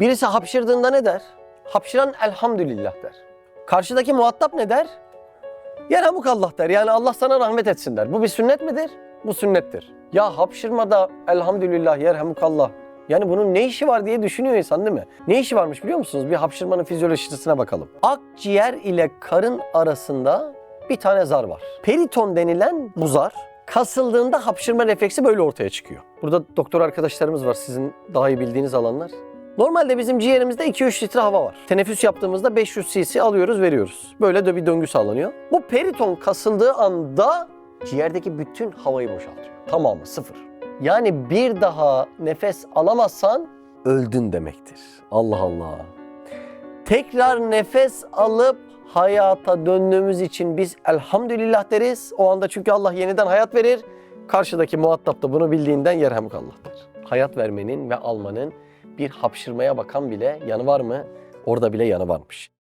Birisi hapşırdığında ne der? Hapşıran elhamdülillah der. Karşıdaki muhatap ne der? Yerhamukallah der. Yani Allah sana rahmet etsin der. Bu bir sünnet midir? Bu sünnettir. Ya hapşırmada elhamdülillah yerhamukallah. Yani bunun ne işi var diye düşünüyor insan değil mi? Ne işi varmış biliyor musunuz? Bir hapşırmanın fizyolojisine bakalım. Akciğer ile karın arasında bir tane zar var. Periton denilen bu zar kasıldığında hapşırma refleksi böyle ortaya çıkıyor. Burada doktor arkadaşlarımız var sizin daha iyi bildiğiniz alanlar. Normalde bizim ciğerimizde 2-3 litre hava var. Teneffüs yaptığımızda 500 cc alıyoruz veriyoruz. Böyle de bir döngü sağlanıyor. Bu periton kasıldığı anda ciğerdeki bütün havayı boşaltıyor. Tamamı sıfır. Yani bir daha nefes alamazsan öldün demektir. Allah Allah. Tekrar nefes alıp hayata döndüğümüz için biz elhamdülillah deriz. O anda çünkü Allah yeniden hayat verir. Karşıdaki muhatap da bunu bildiğinden yerhamukallah der. Hayat vermenin ve almanın bir hapşırmaya bakan bile yanı var mı? Orada bile yanı varmış.